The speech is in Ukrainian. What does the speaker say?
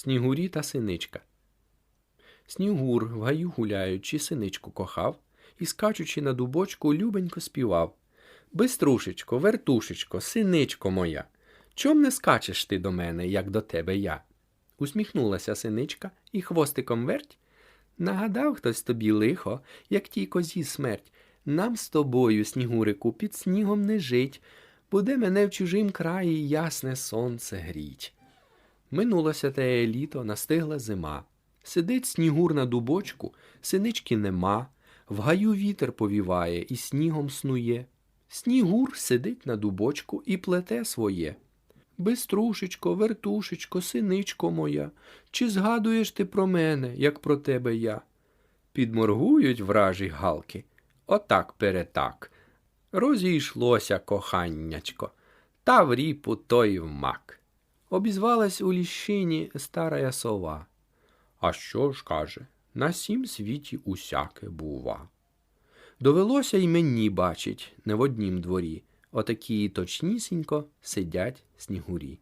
Снігурі та синичка. Снігур, в гаю гуляючи, синичку кохав і, скачучи на дубочку, любенько співав. Биструшечко, вертушечко, синичко моя, чом не скачеш ти до мене, як до тебе я? Усміхнулася синичка і хвостиком верть. Нагадав хтось тобі лихо, як тій козі смерть. Нам з тобою, снігурику, під снігом не жить, буде мене в чужим краї ясне сонце гріть. Минулося те літо, настигла зима. Сидить снігур на дубочку, синички нема, в гаю вітер повіває і снігом снує. Снігур сидить на дубочку і плете своє. Биструшечко, вертушечко, синичко моя, чи згадуєш ти про мене, як про тебе я? Підморгують вражі галки. Отак перетак. Розійшлося коханнячко, та в ріпу той в мак. Обізвалась у ліщині старая сова. А що ж каже, на сім світі усяке бува. Довелося й мені бачить не в однім дворі, отакі точнісінько сидять снігурі.